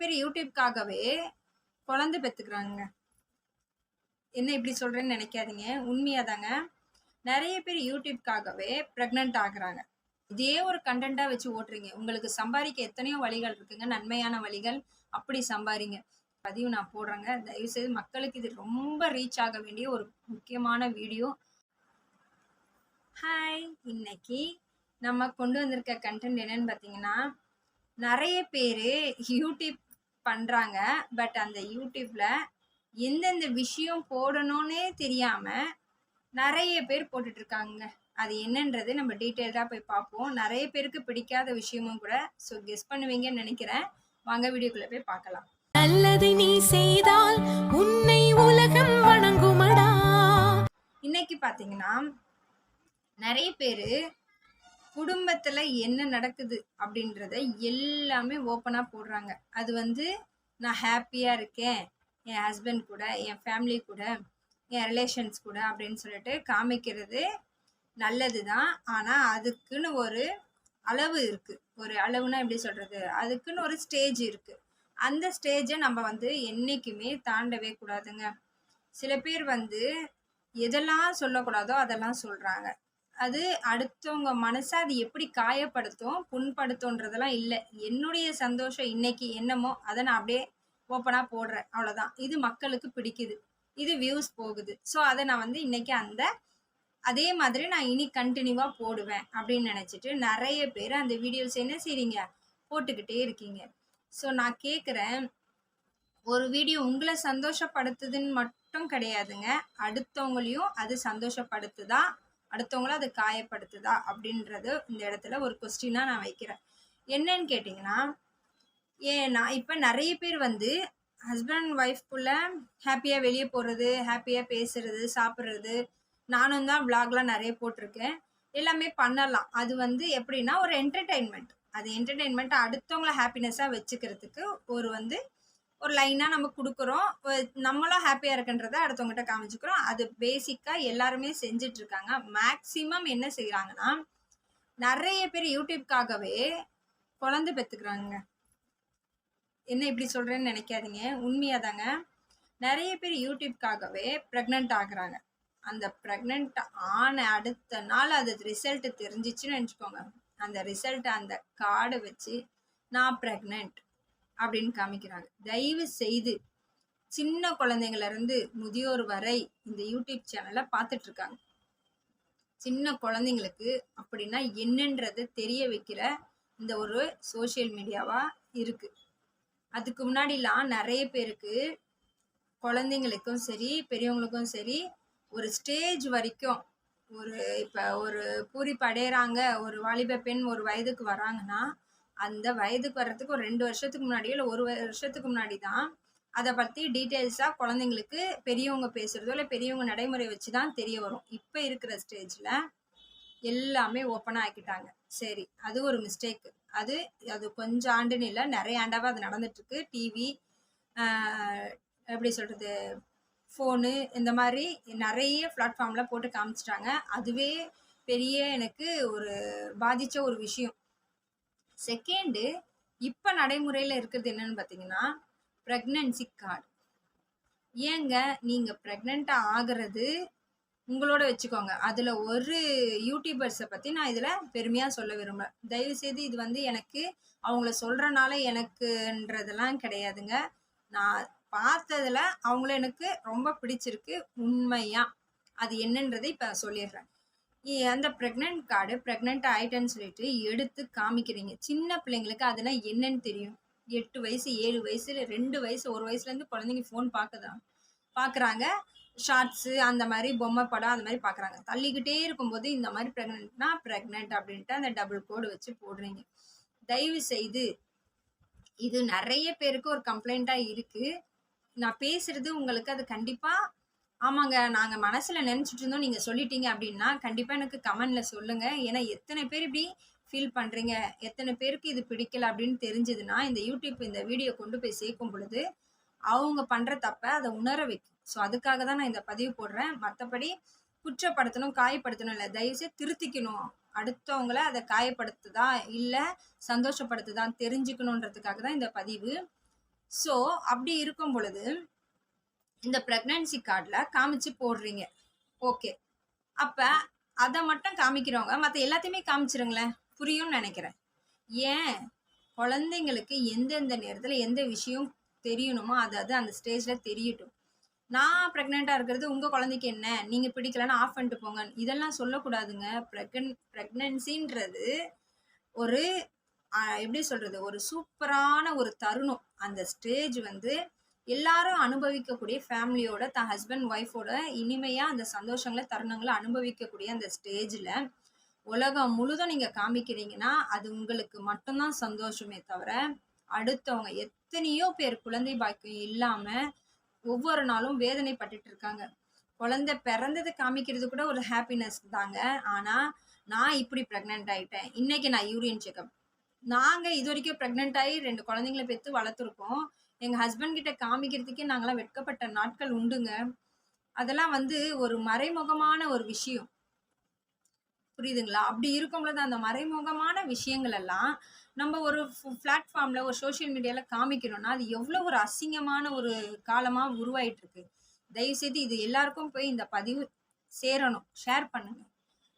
பேர் யூடியூப்காகவே குழந்தை பெற்றுக்கிறாங்க என்ன இப்படி சொல்கிறேன்னு நினைக்காதீங்க. உண்மையாக தாங்க நிறைய பேர் யூடியூப்காகவே ப்ரெக்னென்ட் ஆகுறாங்க. இதே ஒரு கண்டென்ட்டாக வச்சு ஓட்டுறீங்க. உங்களுக்கு சம்பாதிக்க எத்தனையோ வழிகள் இருக்குங்க. நன்மையான வழிகள் அப்படி சம்பாதிங்க. பதிவு நான் போடுறேங்க. தயவுசெய்து மக்களுக்கு இது ரொம்ப ரீச் ஆக வேண்டிய ஒரு முக்கியமான வீடியோ ஹாய் இன்னைக்கு நம்ம கொண்டு வந்திருக்க கண்டென்ட் என்னன்னு பார்த்தீங்கன்னா நிறைய பேர் யூடியூப் பண்ணுறாங்க பட் அந்த யூடியூப்பில் எந்தெந்த விஷயம் போடணும்னே தெரியாமல் நிறைய பேர் போட்டுட்ருக்காங்க அது என்னன்றது நம்ம டீட்டெயில்டாக போய் பார்ப்போம். நிறைய பேருக்கு பிடிக்காத விஷயமும் கூட ஸோ கெஸ் பண்ணுவீங்கன்னு நினைக்கிறேன். வாங்க வீடியோக்குள்ளே போய் பார்க்கலாம். நல்லதை நீ செய்தால் உன்னை உலகம் வணங்குமடா. இன்னைக்கு பார்த்தீங்கன்னா நிறைய பேர் குடும்பத்தில் என்ன நடக்குது அப்படின்றத எல்லாமே ஓப்பனாக போடுறாங்க. அது வந்து நான் ஹாப்பியாக இருக்கேன் என் ஹஸ்பண்ட் கூட என் ஃபேமிலி கூட என் ரிலேஷன்ஸ் கூட அப்படின்னு சொல்லிட்டு காமிக்கிறது நல்லது தான் ஆனால் அதுக்குன்னு ஒரு அளவு இருக்குது ஒரு அளவுனா எப்படி சொல்கிறது அதுக்குன்னு ஒரு ஸ்டேஜ் இருக்குது அந்த ஸ்டேஜை நம்ம வந்து என்றைக்குமே தாண்டவே கூடாதுங்க. சில பேர் வந்து எதெல்லாம் சொல்லக்கூடாதோ அதெல்லாம் சொல்கிறாங்க அது அடுத்தவங்க மனசை அது எப்படி காயப்படுத்தும் புண்படுத்தும்ன்றதெல்லாம் இல்லை. என்னுடைய சந்தோஷம் இன்னைக்கு என்னமோ அதை நான் அப்படியே ஓப்பனாக போடுறேன். அவ்வளோதான் இது மக்களுக்கு பிடிக்குது. இது வியூஸ் போகுது. ஸோ அதை நான் வந்து இன்னைக்கு அந்த அதே மாதிரி நான் இனி கண்டினியூவாக போடுவேன் அப்படின்னு நினச்சிட்டு நிறைய பேர் அந்த வீடியோஸ் என்ன செய்றீங்க? போட்டுக்கிட்டே இருக்கீங்க. ஸோ நான் கேட்குறேன் ஒரு வீடியோ உங்களை சந்தோஷப்படுத்துதுன்னு மட்டும் கிடையாதுங்க. அடுத்தவங்களையும் அது சந்தோஷப்படுத்துதா? அடுத்தவங்கள அது காயப்படுத்துதா அப்படின்றது இந்த இடத்துல ஒரு கொஸ்டினாக நான் வைக்கிறேன். என்னன்னு கேட்டிங்கன்னா ஏன் நான் இப்போ நிறைய பேர் வந்து ஹஸ்பண்ட் ஒய்ஃப்குள்ள ஹாப்பியாக வெளியே போகிறது ஹாப்பியாக பேசுறது சாப்பிட்றது. நானும் தான் விளாக்லாம் நிறைய போட்டிருக்கேன். எல்லாமே பண்ணலாம். அது வந்து எப்படின்னா ஒரு என்டர்டெயின்மெண்ட் அது என்டர்டெயின்மெண்ட் அடுத்தவங்கள ஹாப்பினஸ்ஸாக வச்சுக்கிறதுக்கு ஒரு வந்து ஒரு லைனாக நம்ம கொடுக்குறோம். நம்மளும் ஹாப்பியாக இருக்குன்றதை அடுத்தவங்ககிட்ட காமிச்சுக்கிறோம். அது பேசிக்காக எல்லாருமே செஞ்சுட்டு இருக்காங்க மேக்ஸிமம் என்ன செய்கிறாங்கன்னா நிறைய பேர் யூடியூப்காகவே குழந்தை பெற்றுக்கிறாங்க என்ன இப்படி சொல்கிறேன்னு நினைக்காதீங்க. உண்மையாக தாங்க நிறைய பேர் யூடியூப்காகவே ப்ரெக்னென்ட் ஆகுறாங்க. அந்த ப்ரெக்னென்ட் ஆன அடுத்த நாள் அது ரிசல்ட் தெரிஞ்சிச்சுன்னு நினச்சிக்கோங்க. அந்த ரிசல்ட் அந்த கார்டை வச்சு நான் ப்ரெக்னென்ட் அப்படின்னு காமிக்கிறாங்க. தயவு செய்து சின்ன குழந்தைங்கள இருந்து முதியோர் வரை இந்த யூடியூப் சேனலை பார்த்துட்டு இருக்காங்க சின்ன குழந்தைங்களுக்கு அப்படின்னா என்னன்றது தெரிய வைக்கிற இந்த ஒரு சோஷியல் மீடியாவா இருக்கு. அதுக்கு முன்னாடிலாம் நிறைய பேருக்கு குழந்தைங்களுக்கும் சரி பெரியவங்களுக்கும் சரி ஒரு ஸ்டேஜ் வரைக்கும் ஒரு இப்போ ஒரு பூரிப்பு அடையிறாங்க ஒரு வாலிப பெண் ஒரு வயதுக்கு வராங்கன்னா அந்த வயதுக்கு வர்றதுக்கு ஒரு ரெண்டு வருஷத்துக்கு முன்னாடியோ இல்லை ஒரு வருஷத்துக்கு முன்னாடி தான் அதை பற்றி டீட்டெயில்ஸாக குழந்தைங்களுக்கு பெரியவங்க பேசுகிறதோ இல்லை பெரியவங்க நடைமுறை வச்சு தான் தெரிய வரும். இப்போ இருக்கிற ஸ்டேஜில் எல்லாமே ஓப்பனாக ஆக்கிட்டாங்க. சரி அது ஒரு மிஸ்டேக். அது அது கொஞ்சம் ஆண்டுன்னு இல்லை நிறைய ஆண்டாவாக அது நடந்துட்டுருக்கு. டிவி எப்படி சொல்கிறது ஃபோனு இந்த மாதிரி நிறைய பிளாட்ஃபார்மில் போட்டு காமிச்சிட்டாங்க. அதுவே பெரிய எனக்கு ஒரு பாதித்த ஒரு விஷயம். செகண்டு இப்போ நடைமுறையில் இருக்கிறது என்னன்னு பார்த்தீங்கன்னா ப்ரெக்னன்சி கார்டு ஏங்க நீங்கள் ப்ரெக்னெண்ட்டாக ஆகிறது உங்களோட வச்சுக்கோங்க. அதில் ஒரு யூடியூபர்ஸை பற்றி நான் இதில் பெருமையாக சொல்ல விரும்புகிறேன் தயவுசெய்து இது வந்து எனக்கு அவங்கள சொல்கிறனால எனக்குன்றதெல்லாம் கிடையாதுங்க. நான் பார்த்ததில் அவங்கள எனக்கு ரொம்ப பிடிச்சிருக்கு உண்மையாக அது என்னன்றதை இப்போ சொல்லிடுறேன். அந்த ப்ரெக்னென்ட் கார்டு ப்ரெக்னென்ட் ஆயிட்டேன்னு சொல்லிட்டு எடுத்து காமிக்கிறீங்க. சின்ன பிள்ளைங்களுக்கு அதெல்லாம் என்னன்னு தெரியும்? எட்டு வயசு ஏழு வயசு ரெண்டு வயசு ஒரு வயசுலேருந்து குழந்தைங்க ஃபோன் பார்க்குதான் பார்க்குறாங்க ஷார்ட்ஸு அந்த மாதிரி பொம்மை படம் அந்த மாதிரி பார்க்குறாங்க தள்ளிக்கிட்டே இருக்கும்போது இந்த மாதிரி ப்ரெக்னென்ட்னா ப்ரெக்னென்ட் அப்படின்ட்டு அந்த டபுள் கோடு வச்சு போடுறீங்க. தயவு செய்து இது நிறைய பேருக்கு ஒரு கம்ப்ளைண்ட்டாக இருக்குது நான் பேசுகிறது உங்களுக்கு அது கண்டிப்பாக ஆமாங்க. நாங்கள் மனசில் நினச்சிட்டு இருந்தோம் நீங்கள் சொல்லிட்டீங்க அப்படின்னா கண்டிப்பாக எனக்கு கமெண்ட்ல சொல்லுங்கள் ஏன்னா எத்தனை பேர் இப்படி ஃபீல் பண்ணுறீங்க எத்தனை பேருக்கு இது பிடிக்கல அப்படின்னு தெரிஞ்சதுன்னா இந்த யூடியூப் இந்த வீடியோ கொண்டு போய் சேர்க்கும் பொழுது அவங்க பண்ணுற தப்பை அதை உணர வைக்கும். ஸோ அதுக்காக தான் நான் இந்த பதிவு போடுறேன். மற்றபடி குற்றப்படுத்தணும் காயப்படுத்தணும் இல்லை தயவுசெய்து திருத்திக்கணும். அடுத்தவங்கள அதை காயப்படுத்துதா இல்லை சந்தோஷப்படுத்துதான் தெரிஞ்சுக்கணுன்றதுக்காக தான் இந்த பதிவு. ஸோ அப்படி இருக்கும் பொழுது இந்த ப்ரெக்னன்சி கார்டில் காமிச்சு போடுறீங்க. ஓகே அப்போ அதை மட்டும் காமிக்கிறவங்க மற்ற எல்லாத்தையுமே காமிச்சிருங்களேன். புரியும்னு நினைக்கிறேன். ஏன்? குழந்தைங்களுக்கு எந்தெந்த நேரத்தில் எந்த விஷயம் தெரியணுமோ அதாவது அது அந்த ஸ்டேஜில் தெரியட்டும். நான் ப்ரெக்னெண்ட்டாக இருக்கிறது உங்கள் குழந்தைக்கு என்ன? நீங்கள் பிடிக்கலன்னு ஆஃப் பண்ணிட்டு போங்க. இதெல்லாம் சொல்லக்கூடாதுங்க. ப்ரெக்னன் ப்ரெக்னன்சின்றது ஒரு எப்படி சொல்கிறது ஒரு சூப்பரான ஒரு தருணம். அந்த ஸ்டேஜ் வந்து எல்லாரும் அனுபவிக்கக்கூடிய ஃபேமிலியோட தன் ஹஸ்பண்ட் ஒய்ஃபோட இனிமையாக அந்த சந்தோஷங்களை தருணங்களை அனுபவிக்கக்கூடிய அந்த ஸ்டேஜில் உலகம் முழுதும் நீங்கள் காமிக்கிறீங்கன்னா அது உங்களுக்கு மட்டும்தான் சந்தோஷமே தவிர அடுத்தவங்க எத்தனையோ பேர் குழந்தை பாக்கியம் இல்லாமல் ஒவ்வொரு நாளும் வேதனைப்பட்டுட்டு இருக்காங்க. குழந்தை பிறந்தது காமிக்கிறது கூட ஒரு ஹாப்பினஸ் தாங்க. ஆனால் நான் இப்படி ப்ரெக்னென்ட் ஆகிட்டேன் இன்னைக்கு நான் யூரின் செக்அப் நாங்கள் இது வரைக்கும் ப்ரெக்னென்ட் ஆகி ரெண்டு குழந்தைங்கள பெற்று வளர்த்துருக்கோம். எங்கள் ஹஸ்பண்ட் கிட்ட காமிக்கிறதுக்கே நாங்களாம் வெட்கப்பட்ட நாட்கள் உண்டுங்க. அதெல்லாம் வந்து ஒரு மறைமுகமான ஒரு விஷயம். புரியுதுங்களா? அப்படி இருக்கும்பொழுது அந்த மறைமுகமான விஷயங்கள் எல்லாம் நம்ம ஒரு பிளாட்ஃபார்மில் ஒரு சோஷியல் மீடியாவில் காமிக்கிறோம்னா அது எவ்வளோ ஒரு அசிங்கமான ஒரு காலமாக உருவாயிட்டு இருக்கு தயவுசெய்து இது எல்லாருக்கும் போய் இந்த பதிவு சேரணும். ஷேர் பண்ணுங்க.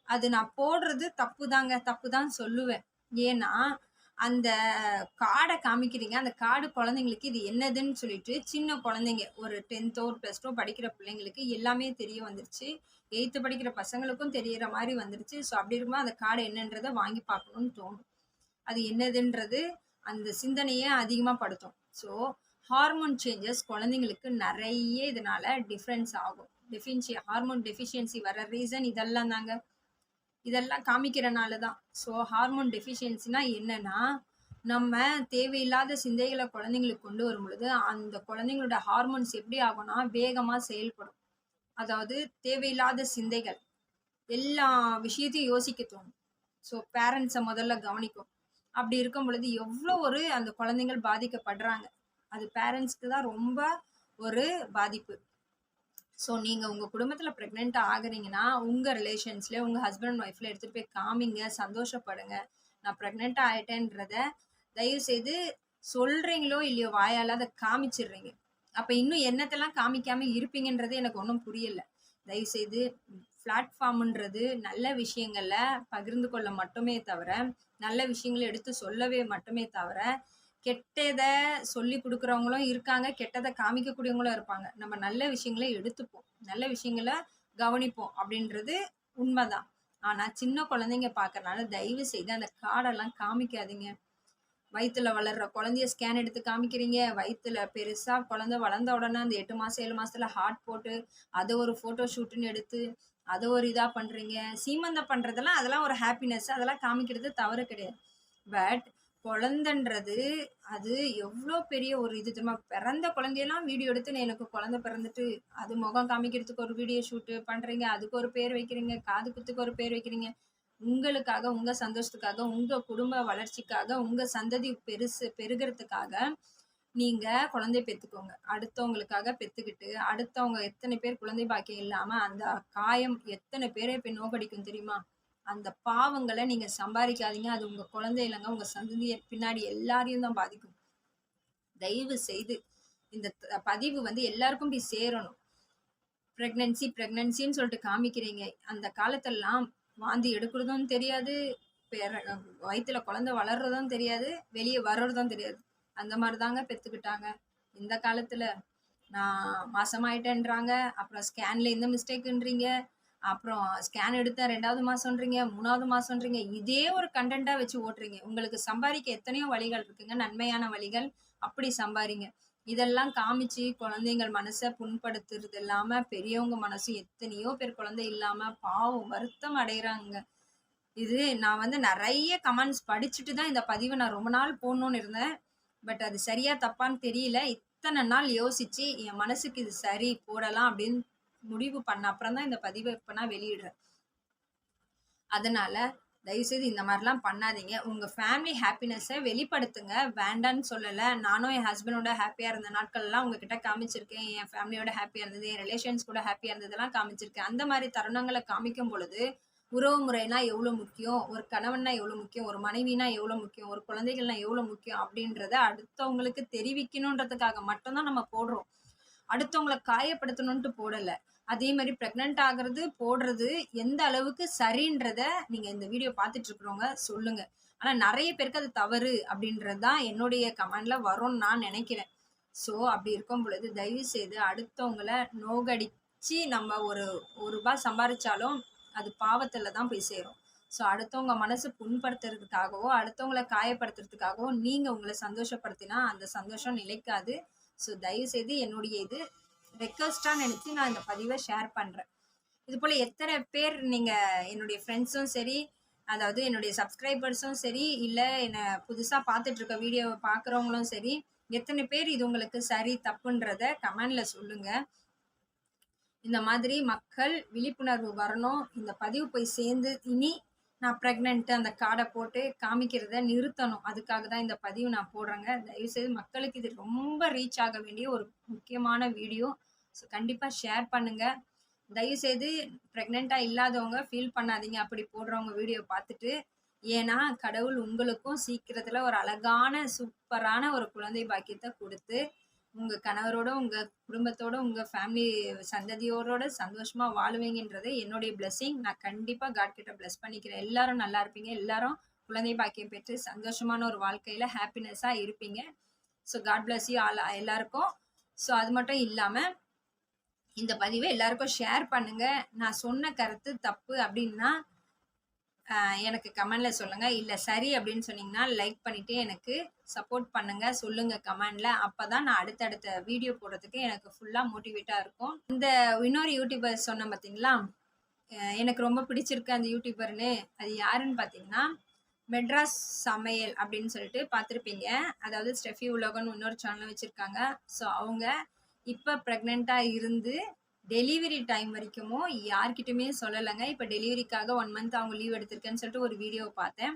அது நான் போடுறது தப்பு தாங்க தப்பு தான் சொல்லுவேன். ஏன்னா அந்த கார்டை காமிக்கிறீங்க அந்த கார்டு குழந்தைங்களுக்கு இது என்னதுன்னு சொல்லிட்டு சின்ன குழந்தைங்க ஒரு டென்த்தோ ப்ளஸ் டூ படிக்கிற பிள்ளைங்களுக்கு எல்லாமே தெரிய வந்துருச்சு. எயித்து படிக்கிற பசங்களுக்கும் தெரியற மாதிரி வந்துருச்சு. ஸோ அப்படி இருக்கும்போது அந்த கார்டு என்னன்றதை வாங்கி பார்க்கணும்னு தோணும். அது என்னதுன்றது அந்த சிந்தனையை அதிகமாக படுத்தும். ஸோ ஹார்மோன் சேஞ்சஸ் குழந்தைங்களுக்கு நிறைய இதனால டிஃப்ரென்ஸ் ஆகும். டெஃபின்சி ஹார்மோன் டெஃபிஷியன்சி வர ரீசன் இதெல்லாம் தாங்க. இதெல்லாம் காமிக்கிறனால தான் ஸோ ஹார்மோன் டெஃபிஷியன்சினா என்னன்னா நம்ம தேவையில்லாத சிந்தைகளை குழந்தைங்களுக்கு கொண்டு வரும் பொழுது அந்த குழந்தைங்களோட ஹார்மோன்ஸ் எப்படி ஆகும்னா வேகமாக செயல்படும். அதாவது தேவையில்லாத சிந்தைகள். எல்லா விஷயத்தையும் யோசிக்க தோணும். ஸோ பேரண்ட்ஸை முதல்ல கவனிக்கும். அப்படி இருக்கும் பொழுது எவ்வளோ ஒரு அந்த குழந்தைங்கள் பாதிக்கப்படுறாங்க. அது பேரண்ட்ஸ்க்கு தான் ரொம்ப ஒரு பாதிப்பு. ஸோ நீங்கள் உங்கள் குடும்பத்தில் ப்ரெக்னென்ட் ஆகுறீங்கன்னா உங்கள் ரிலேஷன்ஸில் உங்கள் ஹஸ்பண்ட் ஒய்ஃபில் எடுத்துகிட்டு போய் காமிங்க சந்தோஷப்படுங்க. நான் ப்ரெக்னென்ட் ஆகிட்டேன்றத தயவு செய்து சொல்கிறீங்களோ இல்லையோ வாயால் அதை காமிச்சிடுறீங்க. அப்போ இன்னும் என்னத்தெல்லாம் காமிக்காமல் இருப்பீங்கன்றது எனக்கு ஒன்றும் புரியல. தயவுசெய்து பிளாட்ஃபார்ம்ன்றது நல்ல விஷயங்களை பகிர்ந்து கொள்ள மட்டுமே தவிர நல்ல விஷயங்களை எடுத்து சொல்லவே மட்டுமே தவிர கெட்டதை சொல்லி கொடுக்குறவங்களும் இருக்காங்க கெட்டதை காமிக்கக்கூடியவங்களும் இருப்பாங்க. நம்ம நல்ல விஷயங்களை எடுத்துப்போம். நல்ல விஷயங்களை கவனிப்போம் அப்படின்றது உண்மைதான். ஆனால் சின்ன குழந்தைங்க பார்க்கறனால தயவு செய்து அந்த கார்டெல்லாம் காமிக்காதீங்க. வயிற்றுல வளர்ற குழந்தைய ஸ்கேன் எடுத்து காமிக்கிறீங்க. வயிற்றுல பெருசாக குழந்தை வளர்ந்த உடனே அந்த எட்டு மாதம் ஏழு மாதத்தில் ஹார்ட் போட்டு அதை ஒரு ஃபோட்டோ ஷூட்டுன்னு எடுத்து அதை ஒரு இதாக பண்ணுறீங்க சீமந்தம் பண்ணுறதெல்லாம் அதெல்லாம் ஒரு ஹாப்பினஸ் அதெல்லாம் காமிக்கிறது தவறு கிடையாது. பட் குழந்தைன்றது அது எவ்வளோ பெரிய ஒரு இது தெரியுமா? பிறந்த குழந்தையெல்லாம் வீடியோ எடுத்து "நான் எனக்கு குழந்தை பிறந்துட்டு அது முகம் காமிக்கிறதுக்கு ஒரு வீடியோ ஷூட்டு பண்ணுறீங்க அதுக்கு ஒரு பேர் வைக்கிறீங்க காது குத்துக்கு ஒரு பேர் வைக்கிறீங்க. உங்களுக்காக உங்கள் சந்தோஷத்துக்காக உங்கள் குடும்ப வளர்ச்சிக்காக உங்கள் சந்ததி பெருசு பெருகிறதுக்காக நீங்கள் குழந்தை பெற்றுக்கோங்க அடுத்தவங்களுக்காக பெற்றுக்கிட்டு அடுத்தவங்க எத்தனை பேர் குழந்தை பாக்கியம் இல்லாமல் அந்த காயம் எத்தனை பேரை இப்போ நோக்கடிக்கும் தெரியுமா? அந்த பாவங்களை நீங்க சம்பாதிக்காதீங்க. அது உங்க குழந்தை இல்லைங்க. உங்க சந்ததியை பின்னாடி எல்லாரையும் தான் பாதிக்கும். தயவு செய்து இந்த பதிவு வந்து எல்லாருக்கும் போய் சேரணும். ப்ரெக்னன்சி ப்ரெக்னன்சின்னு சொல்லிட்டு காமிக்கிறீங்க. அந்த காலத்தெல்லாம் வாந்தி எடுக்கிறதும் தெரியாது. வயிற்றுல குழந்தை வளர்றதும் தெரியாது. வெளியே வர்றதும் தெரியாது. அந்த மாதிரி தாங்க பெற்றுக்கிட்டாங்க இந்த காலத்தில் நான் மாசமாயிட்டேன்றாங்க. அப்புறம் ஸ்கேனில் இந்த மிஸ்டேக்குன்றீங்க அப்புறம் ஸ்கேன் எடுத்தேன் ரெண்டாவது மாதம்ன்றீங்க மூணாவது மாதம்ன்றீங்க இதே ஒரு கண்டென்ட்டாக வச்சு ஓட்டுறீங்க. உங்களுக்கு சம்பாதிக்க எத்தனையோ வழிகள் இருக்குங்க. நன்மையான வழிகள் அப்படி சம்பாதிங்க. இதெல்லாம் காமிச்சு குழந்தைங்கள் மனசை புண்படுத்துறது இல்லாமல் பெரியவங்க மனசு எத்தனையோ பேர் குழந்தை இல்லாமல் பாவம் வருத்தம் அடைகிறாங்க இது நான் வந்து நிறைய கமெண்ட்ஸ் படிச்சுட்டு தான் இந்த பதிவை நான் ரொம்ப நாள் போடணும்னு இருந்தேன். பட் அது சரியா தப்பான்னு தெரியல. இத்தனை நாள் யோசிச்சு என் மனசுக்கு இது சரி போடலாம் அப்படின்னு முடிவு பண்ண அப்புறம் தான் இந்த பதிவை இப்போ நான் வெளியிடுறேன். அதனால தயவுசெய்து இந்த மாதிரிலாம் பண்ணாதீங்க. உங்கள் ஃபேமிலி ஹாப்பினஸ்ஸை வெளிப்படுத்துங்க. வேண்டான்னு சொல்லலை. நானும் என் ஹஸ்பண்டோட ஹாப்பியாக இருந்த நாட்கள்லாம் உங்ககிட்ட காமிச்சிருக்கேன். என் ஃபேமிலியோட ஹாப்பியாக இருந்தது என் ரிலேஷன்ஸ் கூட ஹாப்பியாக இருந்ததெல்லாம் காமிச்சிருக்கேன். அந்த மாதிரி தருணங்களை காமிக்கும் பொழுது உறவு முறைனா எவ்வளோ முக்கியம்? ஒரு கணவன்னா எவ்வளோ முக்கியம்? ஒரு மனைவினா எவ்வளோ முக்கியம்? ஒரு குழந்தைகள்னா எவ்வளோ முக்கியம்? அப்படின்றத அடுத்தவங்களுக்கு தெரிவிக்கணுன்றதுக்காக மட்டும்தான் நம்ம போடுறோம். அடுத்தவங்கள காயப்படுத்தணுன்ட்டு போடலை. அதே மாதிரி ப்ரெக்னென்ட் ஆகிறது போடுறது எந்த அளவுக்கு சரின்றத நீங்கள் இந்த வீடியோ பார்த்துட்டு இருக்கிறவங்க சொல்லுங்கள் ஆனால் நிறைய பேருக்கு அது தவறு அப்படின்றது தான் என்னுடைய கமெண்டில் வரும்னு நான் நினைக்கிறேன். ஸோ அப்படி இருக்கும் பொழுது தயவு செய்து அடுத்தவங்கள நோகடிச்சு நம்ம ஒரு ஒரு ரூபாய் சம்பாதிச்சாலும் அது பாவத்தில் தான் போய் சேரும். ஸோ அடுத்தவங்க மனசு புண்படுத்துறதுக்காகவோ அடுத்தவங்கள காயப்படுத்துறதுக்காகவோ நீங்கள் உங்களை சந்தோஷப்படுத்தினா அந்த சந்தோஷம் நிலைக்காது. ஸோ தயவுசெய்து என்னுடைய இது ரெக்வஸ்ட்டாக நினச்சி நான் இந்த பதிவை ஷேர் பண்ணுறேன் இது போல் எத்தனை பேர் நீங்கள் என்னுடைய ஃப்ரெண்ட்ஸும் சரி அதாவது என்னுடைய சப்ஸ்கிரைபர்ஸும் சரி இல்லை என்னை புதுசாக பார்த்துட்ருக்க வீடியோவை பார்க்குறவங்களும் சரி எத்தனை பேர் இது உங்களுக்கு சரி தப்புன்றத கமெண்டில் சொல்லுங்கள் இந்த மாதிரி மக்கள் விழிப்புணர்வு வரணும். இந்த பதிவு போய் சேர்ந்து இனி நான் ப்ரெக்னென்ட்டு அந்த கார்டை போட்டு காமிக்கிறத நிறுத்தணும். அதுக்காக தான் இந்த பதிவு நான் போடுறேங்க. தயவுசெய்து மக்களுக்கு இது ரொம்ப ரீச் ஆக வேண்டிய ஒரு முக்கியமான வீடியோ ஸோ கண்டிப்பாக ஷேர் பண்ணுங்கள் தயவுசெய்து ப்ரெக்னெண்ட்டாக இல்லாதவங்க ஃபீல் பண்ணாதீங்க. அப்படி போடுறவங்க வீடியோ பார்த்துட்டு ஏன்னா கடவுள் உங்களுக்கும் சீக்கிரத்தில் ஒரு அழகான சூப்பரான ஒரு குழந்தை பாக்கியத்தை கொடுத்து உங்கள் கணவரோட உங்கள் குடும்பத்தோட உங்கள் ஃபேமிலி சந்ததியோரோட சந்தோஷமாக வாழுவீங்கன்றது என்னுடைய blessing. நான் கண்டிப்பாக காட் கிட்ட ப்ளஸ் பண்ணிக்கிறேன். எல்லாரும் நல்லா இருப்பீங்க. எல்லாரும் குழந்தை பாக்கியம் பெற்று சந்தோஷமான ஒரு வாழ்க்கையில் ஹாப்பினஸ்ஸாக இருப்பீங்க. So God bless you all எல்லாருக்கும். ஸோ அது மட்டும் இல்லாமல் இந்த பதிவை எல்லாருக்கும் ஷேர் பண்ணுங்க. நான் சொன்ன கருத்து தப்பு அப்படின்னா எனக்கு கமெண்ட்டில் சொல்லுங்கள் இல்லை சரி அப்படின்னு சொன்னீங்கன்னா லைக் பண்ணிவிட்டு எனக்கு சப்போர்ட் பண்ணுங்கள் சொல்லுங்கள் கமெண்டில். அப்போ தான் நான் அடுத்தடுத்த வீடியோ போடுறதுக்கு எனக்கு ஃபுல்லாக மோட்டிவேட்டாக இருக்கும். இந்த இன்னொரு யூடியூபர் சொன்னேன் பார்த்தீங்களா எனக்கு ரொம்ப பிடிச்சிருக்கு அந்த யூடியூபர்னு அது யாருன்னு பார்த்தீங்கன்னா மெட்ராஸ் சமையல் அப்படின்னு சொல்லிட்டு பார்த்துருப்பீங்க அதாவது ஸ்டெஃபி உலகம்னு இன்னொரு சேனல் வச்சுருக்காங்க. ஸோ அவங்க இப்போ ப்ரெக்னெண்ட்டாக இருந்து டெலிவரி டைம் வரைக்குமோ யார்கிட்டயுமே சொல்லலைங்க. இப்போ டெலிவரிக்காக ஒன் மந்த் அவங்க லீவ் எடுத்திருக்கேன்னு சொல்லிட்டு ஒரு வீடியோ பார்த்தேன்.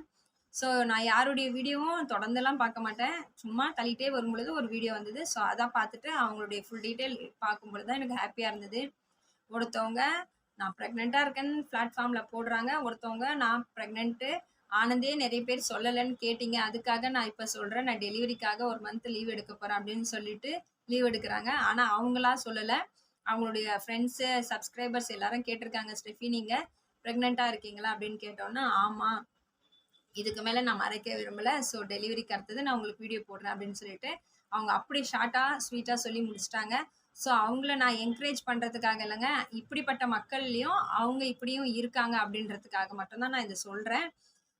ஸோ நான் யாருடைய வீடியோவும் தொடர்ந்துலாம் பார்க்க மாட்டேன். சும்மா தள்ளிட்டே வரும் பொழுது ஒரு வீடியோ வந்தது. ஸோ அதான் பார்த்துட்டு அவங்களுடைய ஃபுல் டீட்டெயில் பார்க்கும்பொழுது தான் எனக்கு ஹாப்பியாக இருந்தது. ஒருத்தவங்க நான் ப்ரெக்னெண்ட்டாக இருக்கேன்னு பிளாட்ஃபார்மில் போடுறாங்க. ஒருத்தவங்க நான் ப்ரெக்னென்ட்டு ஆனந்தே நிறைய பேர் சொல்லலைன்னு கேட்டிங்க. அதுக்காக நான் இப்போ சொல்கிறேன் நான் டெலிவரிக்காக ஒரு மந்த் லீவ் எடுக்க போகிறேன் அப்படின்னு சொல்லிட்டு லீவ் எடுக்கிறாங்க. ஆனால் அவங்களா சொல்லலை. அவங்களுடைய ஃப்ரெண்ட்ஸு சப்ஸ்கிரைபர்ஸ் எல்லாரும் கேட்டிருக்காங்க ஸ்டெஃபி நீங்கள் ப்ரெக்னெண்ட்டாக இருக்கீங்களா அப்படின்னு கேட்டோன்னா ஆமாம் இதுக்கு மேலே நான் மறைக்க விரும்பலை. ஸோ டெலிவரிக்கு அடுத்தது நான் உங்களுக்கு வீடியோ போடுறேன் அப்படின்னு சொல்லிட்டு அவங்க அப்படி ஷார்ட்டாக ஸ்வீட்டாக சொல்லி முடிச்சிட்டாங்க. ஸோ அவங்கள நான் என்கரேஜ் பண்ணுறதுக்காக இல்லைங்க இப்படிப்பட்ட மக்கள்லேயும் அவங்க இப்படியும் இருக்காங்க அப்படின்றதுக்காக மட்டும்தான் நான் இதை சொல்கிறேன்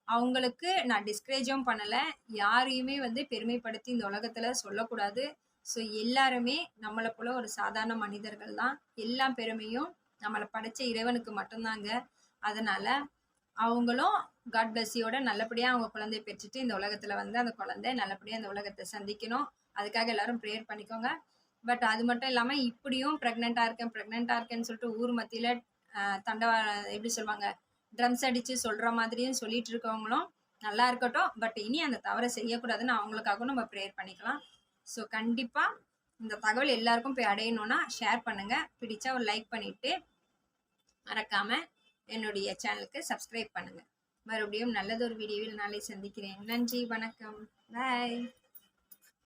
அவங்களுக்கு நான் டிஸ்கரேஜும் பண்ணலை. யாரையுமே வந்து பெருமைப்படுத்தி இந்த உலகத்தில் சொல்லக்கூடாது. ஸோ எல்லாருமே நம்மளை போல ஒரு சாதாரண மனிதர்கள் தான். எல்லா பெருமையும் நம்மளை படைச்ச இறைவனுக்கு மட்டும்தாங்க. அதனால அவங்களும் காட் பிளஸ்ஸியோட நல்லபடியாக அவங்க குழந்தைய பெற்றுட்டு இந்த உலகத்தில் வந்து அந்த குழந்தை நல்லபடியாக இந்த உலகத்தை சந்திக்கணும். அதுக்காக எல்லாரும் ப்ரேயர் பண்ணிக்கோங்க. பட் அது மட்டும் இல்லாமல் இப்படியும் ப்ரெக்னெண்ட்டாக இருக்கேன் ப்ரெக்னெண்ட்டாக இருக்கேன்னு சொல்லிட்டு ஊர் மத்தியில் தண்டவா எப்படி சொல்லுவாங்க ட்ரம்ஸ் அடித்து சொல்கிற மாதிரியும் சொல்லிட்டு இருக்கவங்களும் நல்லா இருக்கட்டும். பட் இனி அந்த தவறை செய்யக்கூடாதுன்னு அவங்களுக்காகவும் நம்ம ப்ரேயர் பண்ணிக்கலாம். ஸோ கண்டிப்பாக இந்த தகவல் எல்லாருக்கும் போய் அடையணும்னா ஷேர் பண்ணுங்கள் பிடிச்சா ஒரு லைக் பண்ணிவிட்டு மறக்காமல் என்னுடைய சேனலுக்கு சப்ஸ்கிரைப் பண்ணுங்கள் மறுபடியும் நல்லதொரு வீடியோவில் நாளை சந்திக்கிறேன். நன்றி வணக்கம். பாய்